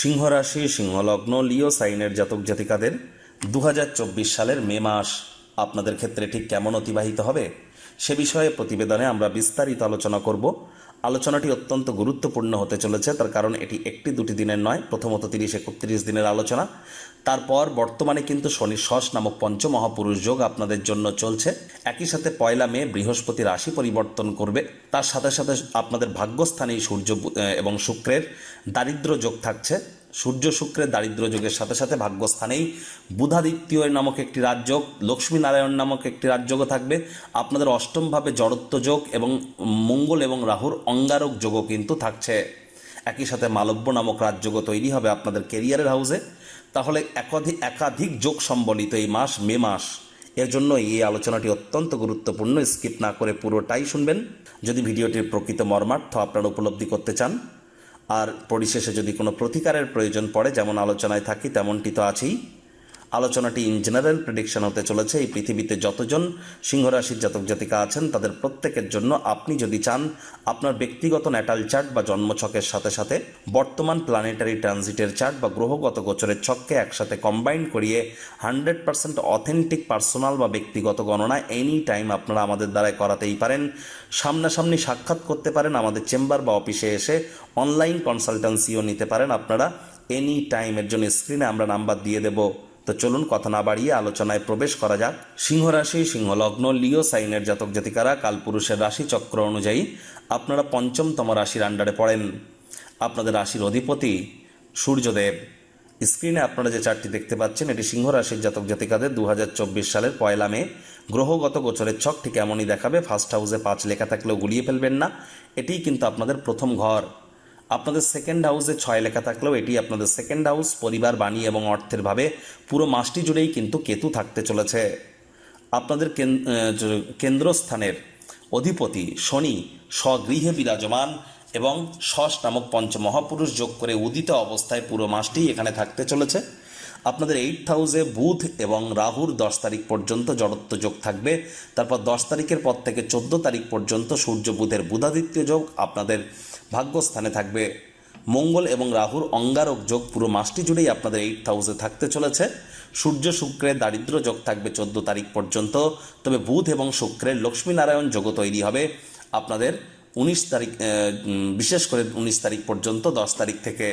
সিংহ রাশি সিংহলগ্ন, লিও সাইনের জাতক জাতিকাদের দু হাজার চব্বিশ সালের মে মাস আপনাদের ক্ষেত্রে ঠিক কেমন অতিবাহিত হবে? সে বিষয়ে প্রতিবেদনে আমরা বিস্তারিত আলোচনা করব। আলোচনাটি অত্যন্ত গুরুত্বপূর্ণ হতে চলেছে। তার কারণ এটি একটি দুটি দিনের নয়, প্রথমত তিরিশ একত্রিশ দিনের আলোচনা। তারপর বর্তমানে কিন্তু শনি শস নামক পঞ্চমহাপুরুষ যোগ আপনাদের জন্য চলছে। একই সাথে পয়লা মে বৃহস্পতি রাশি পরিবর্তন করবে। তার সাথে সাথে আপনাদের ভাগ্যস্থানেই সূর্য এবং শুক্রের দারিদ্র যোগ থাকছে। সূর্য শুক্রের দারিদ্র যোগের সাথে সাথে ভাগ্যস্থানেই বুধাদিত্য নামক একটি রাজযোগ লক্ষ্মী নারায়ণ নামক একটি রাজযোগও থাকবে। আপনাদের অষ্টমভাবে জড়ত্ব যোগ এবং মঙ্গল এবং রাহুর অঙ্গারক যোগও কিন্তু থাকছে। একই সাথে মালব্য নামক রাজযোগও তৈরি হবে আপনাদের কেরিয়ারের হাউসে। তাহলে একাধিক একাধিক যোগ সম্বলিত এই মাস, মে মাস। এর জন্য এই আলোচনাটি অত্যন্ত গুরুত্বপূর্ণ। স্কিপ না করে পুরোটাই শুনবেন। যদি ভিডিওটির প্রকৃত মর্মার্থ আপনারা উপলব্ধি করতে চান আর পরিশেষে যদি কোনো প্রতিকারের প্রয়োজন পড়ে যেমন আলোচনায় থাকি তেমনটি তো আছেই। আলোচনাটি ইন জেনারেল প্রেডিকশন হতে চলেছে। এই পৃথিবীতে যতজন সিংহরাশির জাতক জাতিকা আছেন, তাদের প্রত্যেকের জন্য আপনি যদি চান আপনার ব্যক্তিগত ন্যাটাল চার্ট বা জন্মছকের সাথে সাথে বর্তমান প্ল্যানেটারি ট্রানজিটের চার্ট বা গ্রহগত গোচরের ছককে একসাথে কম্বাইন করিয়ে হান্ড্রেড পার্সেন্ট অথেন্টিক পার্সোনাল বা ব্যক্তিগত গণনা এনি টাইম আপনারা আমাদের দ্বারাই করাতেই পারেন। সামনাসামনি সাক্ষাৎ করতে পারেন, আমাদের চেম্বার বা অফিসে এসে অনলাইন কনসালটেন্সিও নিতে পারেন। আপনারা এনি টাইমের জন্য স্ক্রিনে আমরা নাম্বার দিয়ে দেবো। তো চলুন কথা না বাড়িয়ে আলোচনায় প্রবেশ করা যাক। সিংহ রাশি সিংহলগ্ন, লিও, সাইনের জাতক জাতিকারা, কালপুরুষের রাশি চক্র অনুযায়ী আপনারা পঞ্চমতম রাশির আন্ডারে পড়েন। আপনাদের রাশির অধিপতি সূর্যদেব। স্ক্রিনে আপনারা যে চারটি দেখতে পাচ্ছেন, এটি সিংহ রাশির জাতক জাতিকাদের দু হাজার চব্বিশ সালের পয়লা মে। গ্রহগত গোচরের ছক ঠিক এমনই দেখাবে, ফার্স্ট হাউসে পাঁচ লেখা থাকলেও গুলিয়ে ফেলবেন না। এটিই কিন্তু আপনাদের প্রথম ঘর। আপনাদের সেকেন্ড হাউসে ছয় লেখা থাকলেও এটি আপনাদের সেকেন্ড হাউস পরিবার, বাণী এবং অর্থের ভাবে পুরো মাসটি জুড়েই কিন্তু কেতু থাকতে চলেছে। আপনাদের কেন- কেন্দ্রস্থানের অধিপতি শনি স্বগৃহে বিরাজমান এবং ষষ্ঠ নামক পঞ্চমহাপুরুষ যোগ করে উদিত অবস্থায় পুরো মাসটি এখানে থাকতে চলেছে। আপনাদের এইট হাউসে বুধ এবং রাহুর দশ তারিখ পর্যন্ত জড়ত্ব যোগ থাকবে। তারপর দশ তারিখের পর থেকে চোদ্দ তারিখ পর্যন্ত সূর্য, বুধের বুধাদিত্য যোগ। আপনাদের ভাগ্যস্থানে থাকবে। মঙ্গল এবং রাহুর অঙ্গারক যোগ পুরো মাসটি জুড়েই আপনাদের এইট হাউসে থাকতে চলেছে। সূর্য, শুক্রের দারিদ্র যোগ থাকবে চোদ্দ তারিখ পর্যন্ত। তবে বুধ এবং শুক্রের লক্ষ্মীনারায়ণ যোগও তৈরি হবে। আপনাদের উনিশ তারিখ বিশেষ করে উনিশ তারিখ পর্যন্ত, দশ তারিখ থেকে।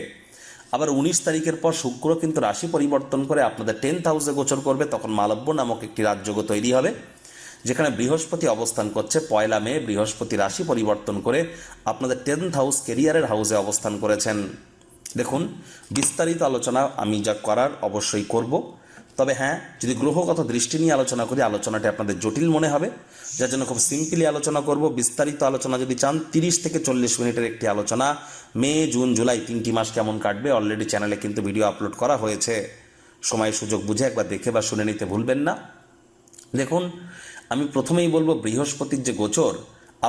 আবার উনিশ তারিখের পর শুক্র কিন্তু রাশি পরিবর্তন করে আপনাদের টেন্থ হাউসে গোচর করবে। তখন মালব্য নামক একটি রাজযোগ তৈরি হবে। যেখানে বৃহস্পতি অবস্থান করছে, পয়লা মে বৃহস্পতি রাশি পরিবর্তন করে আপনাদের টেন্থ হাউস কেরিয়ারের হাউসে অবস্থান করেছেন। দেখুন, বিস্তারিত আলোচনা আমি যা করার অবশ্যই করব। তবে হ্যাঁ যদি গ্রহগত দৃষ্টি নিয়ে আলোচনা করি, আলোচনাটি আপনাদের জটিল মনে হবে। যার জন্য খুব সিম্পলি আলোচনা করব। বিস্তারিত আলোচনা যদি চান, তিরিশ থেকে চল্লিশ মিনিটের একটি আলোচনা। মে, জুন, জুলাই তিনটি মাস কেমন কাটবে? অলরেডি চ্যানেলে কিন্তু ভিডিও আপলোড করা হয়েছে। সময় সুযোগ বুঝে একবার দেখে বা শুনে নিতে ভুলবেন না। দেখুন আমি প্রথমেই বলব, বৃহস্পতির যে গোচর,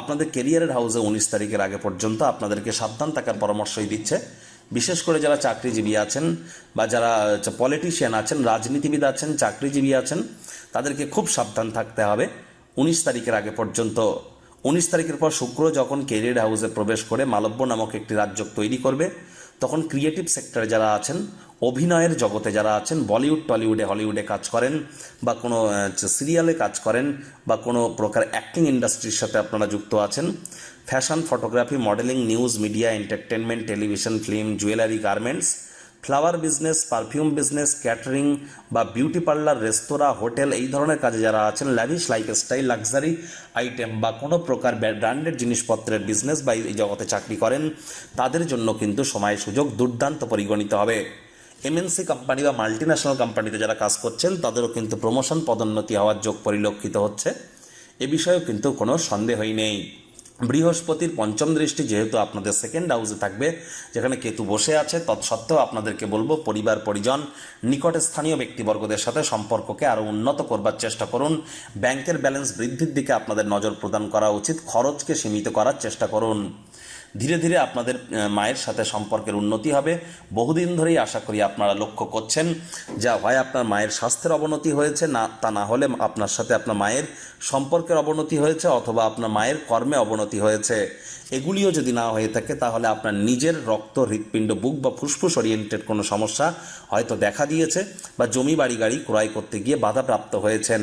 আপনাদের কেরিয়ারের হাউসে উনিশ তারিখের আগে পর্যন্ত আপনাদেরকে সাবধান থাকার পরামর্শই দিচ্ছে। বিশেষ করে যারা চাকরিজীবী আছেন বা যারা পলিটিশিয়ান আছেন, রাজনীতিবিদ আছেন, চাকরিজীবী আছেন, তাদেরকে খুব সাবধান থাকতে হবে। উনিশ তারিখের আগে পর্যন্ত, উনিশ তারিখের পর শুক্র যখন কেরিয়ার হাউসে প্রবেশ করে মালব্য নামক একটি রাজ্য তৈরি করবে, তখন ক্রিয়েটিভ সেক্টরে যারা আছেন অভিনয়ের জগতে যারা আছেন, বলিউড, টলিউডে, হলিউডে কাজ করেন বা কোনো সিরিয়ালে কাজ করেন বা কোনো প্রকার অ্যাক্টিং ইন্ডাস্ট্রির সাথে আপনারা যুক্ত আছেন, fashion, photography, modelling, news, media, entertainment, television, film, jewellery, garments, flower business, perfume business, catering বা বিউটি পার্লার, রেস্তোরাঁ, হোটেল, এই ধরনের কাজে যারা আছেন ল্যাভিশ লাইফস্টাইল লাক্সারি আইটেম বা কোনো প্রকার ব্র্যান্ডেড জিনিসপত্রের বিজনেস বা এই জগতে চাকরি করেন, তাদের জন্য কিন্তু সময় সুযোগ দুর্দান্ত পরিগণিত হবে। এমএনসি কোম্পানি বা মাল্টি কোম্পানিতে যারা কাজ করছেন, তাদেরও কিন্তু প্রমোশন পদোন্নতি হওয়ার যোগ পরিলক্ষিত হচ্ছে। এ বিষয়েও কিন্তু কোনো সন্দেহই নেই। বৃহস্পতির পঞ্চম দৃষ্টি যেহেতু আপনাদের সেকেন্ড হাউসে থাকবে, যেখানে কেতু বসে আছে, তৎসত্ত্বেও আপনাদেরকে বলব, পরিবার, পরিজন, নিকট স্থানীয় ব্যক্তিবর্গদের সাথে সম্পর্ককে আরও উন্নত করবার চেষ্টা করুন। ব্যাংকের ব্যালেন্স বৃদ্ধির দিকে আপনাদের নজর প্রদান করা উচিত, খরচকে সীমিত করার চেষ্টা করুন। ধীরে ধীরে আপনাদের মায়ের সাথে সম্পর্কের উন্নতি হবে। বহুদিন ধরেই আশা করি আপনারা লক্ষ্য করছেন, যা হয় আপনার মায়ের স্বাস্থ্যের অবনতি হয়েছে, না, তা না হলে আপনার সাথে আপনার মায়ের সম্পর্কের অবনতি হয়েছে অথবা আপনার মায়ের কর্মে অবনতি হয়েছে। এগুলিও যদি না হয়ে থাকে, তাহলে আপনার নিজের রক্ত, হৃৎপিণ্ড, বুক বা ফুসফুস ওরিয়েন্টেড কোনো সমস্যা হয়তো দেখা দিয়েছে বা জমি, বাড়ি, গাড়ি ক্রয় করতে গিয়ে বাধাপ্রাপ্ত হয়েছেন।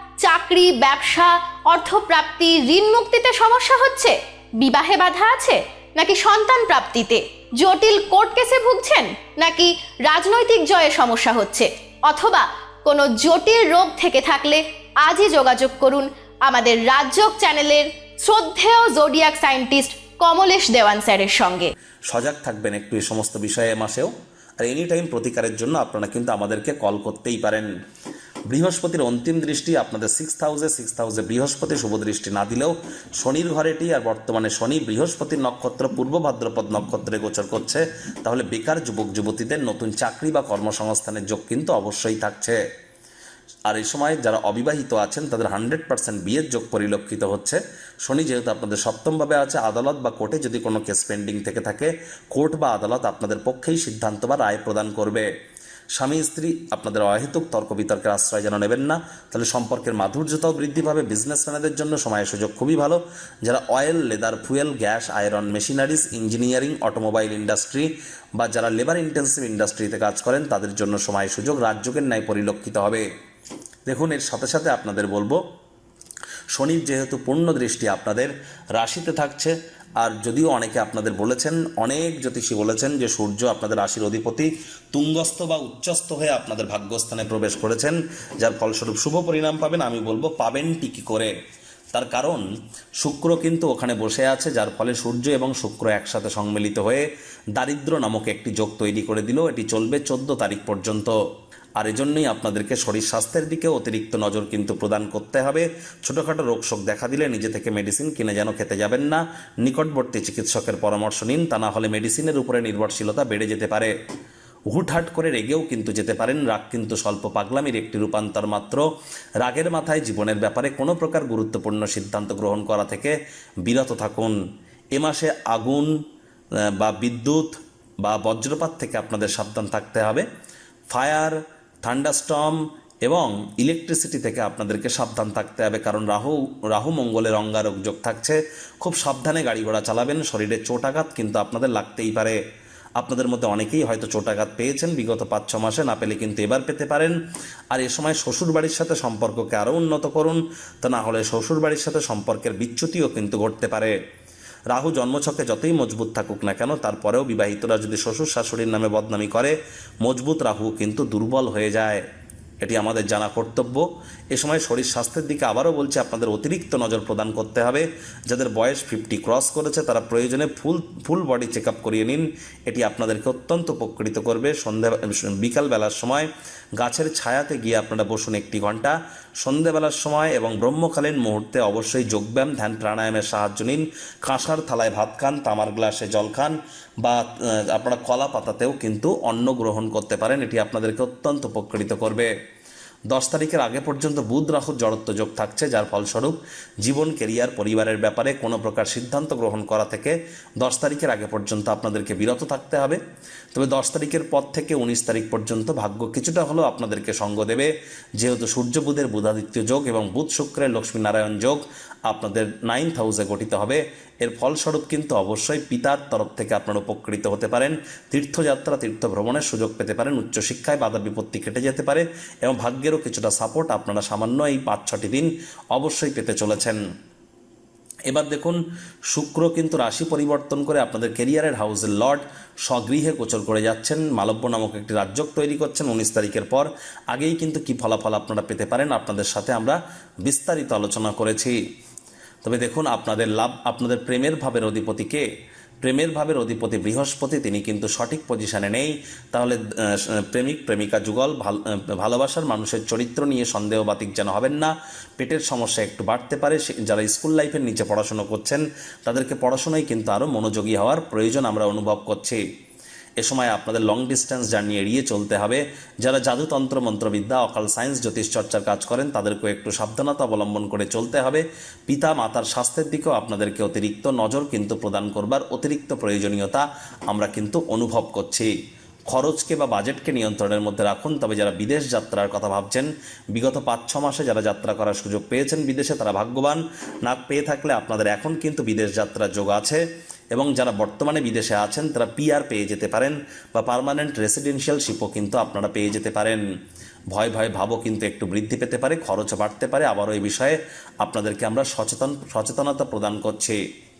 চাকরি, ব্যবসা, অর্থপ্রাপ্তি, ঋণ মুক্তিতে সমস্যা হচ্ছে? বিবাহে বাধা আছে? নাকি সন্তান প্রাপ্তিতে? জটিল কোর্ট কেসে ভুগছেন? নাকি রাজনৈতিক জয়ে সমস্যা হচ্ছে? অথবা কোনো জটিল রোগ থেকে থাকলে আজই যোগাযোগ করুন আমাদের রাজযোগ চ্যানেলের শ্রদ্ধেয় জোডিয়াক সায়েন্টিস্ট কমলেশ দেওয়ান স্যারের সঙ্গে। সজাগ থাকবেন একটু এই সমস্ত বিষয়ে মাসেও। আর এনি টাইম প্রতিকারের জন্য আপনারা কিন্তু আমাদেরকে কল করতেই পারেন। বৃহস্পতির অন্তিম দৃষ্টি আপনাদের সিক্স হাউসে সিক্স হাউসে বৃহস্পতি শুভ দৃষ্টি না দিলেও শনির ঘরেটি আর বর্তমানে শনি বৃহস্পতির নক্ষত্র, পূর্ব ভাদ্রপদ নক্ষত্রে গোচর করছে, তাহলে বেকার যুবক, যুবতীদের নতুন চাকরি বা কর্মসংস্থানের যোগ কিন্তু অবশ্যই থাকছে। আর এই সময় যারা অবিবাহিত আছেন, তাদের হান্ড্রেড পার্সেন্ট বিয়ের যোগ পরিলক্ষিত হচ্ছে। শনি যেহেতু আপনাদের সপ্তমভাবে আছে, আদালত বা কোর্টে যদি কোনো কেস পেন্ডিং থেকে থাকে, কোর্ট বা আদালত আপনাদের পক্ষেই সিদ্ধান্ত বা রায় প্রদান করবে। স্বামী, স্ত্রী আপনাদের অহেতুক তর্ক বিতর্কের আশ্রয় যেন নেবেন না, তাহলে সম্পর্কের মাধুর্যতাও বৃদ্ধি পাবে বিজনেসম্যানদের জন্য সময় সুযোগ খুবই ভালো। যারা oil leather fuel gas iron machineries engineering automobile industry বা যারা লেবার ইন্টেন্সিভ ইন্ডাস্ট্রিতে কাজ করেন, তাদের জন্য সময় সুযোগ রাজ্যকের ন্যায় পরিলক্ষিত হবে। দেখুন, এর সাথে সাথে আপনাদের বলব শনির যেহেতু পূর্ণ দৃষ্টি আপনাদের রাশিতে থাকছে, আর যদিও অনেকে আপনাদের বলেছেন, অনেক জ্যোতিষী বলেছেন যে সূর্য আপনাদের রাশির অধিপতি তুঙ্গস্থ বা উচ্চস্থ হয়ে আপনাদের ভাগ্যস্থানে প্রবেশ করেছেন, যার ফলস্বরূপ শুভ পরিণাম পাবেন। আমি বলব, পাবেন টিকি করে। তার কারণ, শুক্র কিন্তু ওখানে বসে আছে, যার ফলে সূর্য এবং শুক্র একসাথে সম্মিলিত হয়ে দারিদ্র নামক একটি যোগ তৈরি করে দিল। এটি চলবে চোদ্দ তারিখ পর্যন্ত। আর এজন্যই আপনাদেরকে শরীর স্বাস্থ্যের দিকে অতিরিক্ত নজর কিন্তু প্রদান করতে হবে। ছোটোখাটো রোগ শোক দেখা দিলে নিজে থেকে মেডিসিন কিনে যেন খেতে যাবেন না। নিকটবর্তী চিকিৎসকের পরামর্শ নিন, তা না হলে মেডিসিনের উপরে নির্ভরশীলতা বেড়ে যেতে পারে। হুটহাট করে রেগেও কিন্তু যেতে পারেন, রাগ কিন্তু স্বল্প পাগলামির একটি রূপান্তর মাত্র। রাগের মাথায় জীবনের ব্যাপারে কোনো প্রকার গুরুত্বপূর্ণ সিদ্ধান্ত গ্রহণ করা থেকে বিরত থাকুন। এ মাসে আগুন বা বিদ্যুৎ, বা বজ্রপাত থেকে আপনাদের সাবধান থাকতে হবে। ফায়ার থান্ডারস্টর্ম এবং ইলেকট্রিসিটি থেকে আপনাদেরকে সাবধান থাকতে হবে, কারণ রাহু রাহু মঙ্গলের অঙ্গারক যোগ থাকছে। খুব সাবধানে গাড়ি ঘোড়া চালাবেন, শরীরে চোটাঘাত কিন্তু আপনাদের লাগতেই পারে। আপনাদের মধ্যে অনেকেই হয়তো চোটাঘাত পেয়েছেন, বিগত পাঁচ, ছ মাসে, না পেলে কিন্তু এবার পেতে পারেন। আর এ সময় শ্বশুর বাড়ির সাথে সম্পর্ককে আরও উন্নত করুন, তা না হলে শ্বশুর বাড়ির সাথে সম্পর্কের বিচ্যুতিও কিন্তু ঘটতে পারে। রাহু জন্মছকে যতই মজবুত থাকুক না কেন, তারপরেও বিবাহিতরা যদি শ্বশুর শাশুড়ির নামে বদনামি করে, মজবুত রাহু কিন্তু দুর্বল হয়ে যায়। এটি আমাদের জানা কর্তব্য। এ সময় শরীর স্বাস্থ্যের দিকে আবারও বলছে, আপনাদের অতিরিক্ত নজর প্রদান করতে হবে। যাদের বয়স ফিফটি ক্রস করেছে, তারা প্রয়োজনে full full body check up করিয়ে নিন। এটি আপনাদেরকে অত্যন্ত উপকৃত করবে। সন্ধ্যা বিকালবেলার সময় গাছের ছায়াতে গিয়ে আপনারা বসুন একটি ঘণ্টা। সন্ধেবেলার সময় এবং ব্রহ্মকালীন মুহূর্তে অবশ্যই যোগব্যায়াম, ধ্যান, প্রাণায়ামের সাহায্য নিন। কাঁসার থালায় ভাত খান, তামার গ্লাসে জল খান। বা আপনারা কলা পাতাতেও কিন্তু অন্ন গ্রহণ করতে পারেন। এটি আপনাদেরকে অত্যন্ত উপকৃত করবে। দশ তারিখের আগে পর্যন্ত বুধ রাহুর জড়ত্ব যোগ থাকছে, যার ফলস্বরূপ জীবন, কেরিয়ার, পরিবারের ব্যাপারে কোনো প্রকার সিদ্ধান্ত গ্রহণ করা থেকে দশ তারিখের আগে পর্যন্ত আপনাদেরকে বিরত থাকতে হবে। তবে দশ তারিখের পর থেকে উনিশ তারিখ পর্যন্ত ভাগ্য কিছুটা হলেও আপনাদেরকে সঙ্গ দেবে। যেহেতু সূর্য, বুধের বুধাদিত্য যোগ এবং বুধ শুক্রের লক্ষ্মীনারায়ণ যোগ আপনাদের নাইন্থ হাউসে গঠিত হবে। এর ফলস্বরূপ কিন্তু অবশ্যই পিতার তরফ থেকে আপনারা উপকৃত হতে পারেন। তীর্থযাত্রা তীর্থ ভ্রমণের সুযোগ পেতে পারেন। উচ্চশিক্ষায় বাধা বিপত্তি কেটে যেতে পারে এবং ভাগ্যেরও কিছুটা সাপোর্ট আপনারা সামান্য এই পাঁচ, ছটি দিন অবশ্যই পেতে চলেছেন। এবার দেখুন, শুক্র কিন্তু রাশি পরিবর্তন করে আপনাদের কেরিয়ারের হাউসের লর্ড স্বগৃহে গোচর করে যাচ্ছেন। মালব্য নামক একটি রাজ্যক তৈরি করছেন উনিশ তারিখের পর। আগেই কিন্তু কি ফলাফল আপনারা পেতে পারেন? আপনাদের সাথে আমরা বিস্তারিত আলোচনা করেছি। তবে দেখুন, আপনাদের লাভ, আপনাদের প্রেমের ভাবের অধিপতিকে প্রেমের ভাবের অধিপতি বৃহস্পতি, তিনি কিন্তু সঠিক পজিশনে নেই। তাহলে প্রেমিক, প্রেমিকা যুগল, ভাল- ভালোবাসার মানুষের চরিত্র নিয়ে সন্দেহবাতিক যেন হবেন না। পেটের সমস্যা একটু বাড়তে পারে। যারা স্কুল লাইফের নিচে পড়াশুনো করছেন, তাদেরকে পড়াশোনায় কিন্তু আরও মনোযোগী হওয়ার প্রয়োজন আমরা অনুভব করছি। এ সময় আপনাদের লং ডিস্টেন্স জার্নি এড়িয়ে চলতে হবে। যারা জাদুতন্ত্র, মন্ত্রবিদ্যা অকাল সায়েন্স জ্যোতিষ চর্চার কাজ করেন, তাদেরকেও একটু সাবধানতা অবলম্বন করে চলতে হবে। পিতা, মাতার স্বাস্থ্যের দিকেও আপনাদেরকে অতিরিক্ত নজর কিন্তু প্রদান করবার অতিরিক্ত প্রয়োজনীয়তা আমরা কিন্তু অনুভব করছি। খরচকে বা বাজেটকে নিয়ন্ত্রণের মধ্যে রাখুন। তবে যারা বিদেশ যাত্রার কথা ভাবছেন, বিগত পাঁচ, ছ মাসে যারা যাত্রা করার সুযোগ পেয়েছেন বিদেশে, তারা ভাগ্যবান। না পেয়ে থাকলে আপনাদের এখন কিন্তু বিদেশ যাত্রার যোগ আছে। এবং যারা বর্তমানে বিদেশে আছেন, তারা পিআর পেয়ে যেতে পারেন বা পারমানেন্ট রেসিডেন্সিয়ালশিপও কিন্তু আপনারা পেয়ে যেতে পারেন। ভয় ভয় ভাবও কিন্তু একটু বৃদ্ধি পেতে পারে খরচ বাড়তে পারে। আবারও এই বিষয়ে আপনাদেরকে আমরা সচেতন, সচেতনতা প্রদান করছি।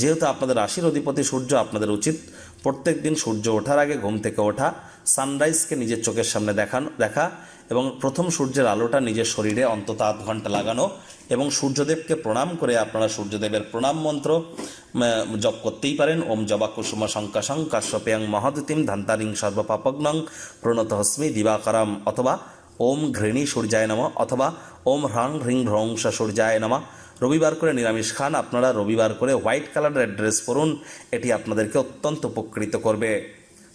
যেহেতু আপনাদের রাশির অধিপতি সূর্য আপনাদের উচিত, প্রত্যেক দিন সূর্য ওঠার আগে ঘুম থেকে ওঠা সানরাইজকে নিজের চোখের সামনে দেখানো, দেখা এবং প্রথম সূর্যের আলোটা নিজের শরীরে অন্তত আধ ঘণ্টা লাগানো এবং সূর্যদেবকে প্রণাম করে আপনারা সূর্যদেবের প্রণাম মন্ত্র জপ করতেই পারেন। ওম জবা কুসুম শঙ্কাশং কাশ্যপেয়ং মহদতিম ধান্তারিং সর্বপাপগ্নং প্রণত হস্মি দিবাকারাম অথবা ওম ঘৃণী সূর্যায় নম অথবা ওম হ্রাং হ্রিং ভ্রংস সূর্যায় নমা রবিবার করে নিরামিষ খান। আপনারা রবিবার করে হোয়াইট কালারের ড্রেস পরুন। এটি আপনাদেরকে অত্যন্ত উপকৃত করবে।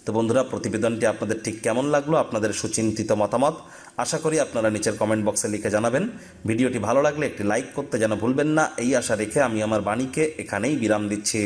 তো বন্ধুরা, প্রতিবেদনটি আপনাদের ঠিক কেমন লাগল? আপনাদের সুচিন্তিত মতামত? আশা করি আপনারা নিচের কমেন্ট বক্সে লিখে জানাবেন। ভিডিওটি ভালো লাগলে একটি লাইক করতে যেন ভুলবেন না। এই আশা রেখে আমি আমার বাণীকে এখানেই বিরাম দিচ্ছি।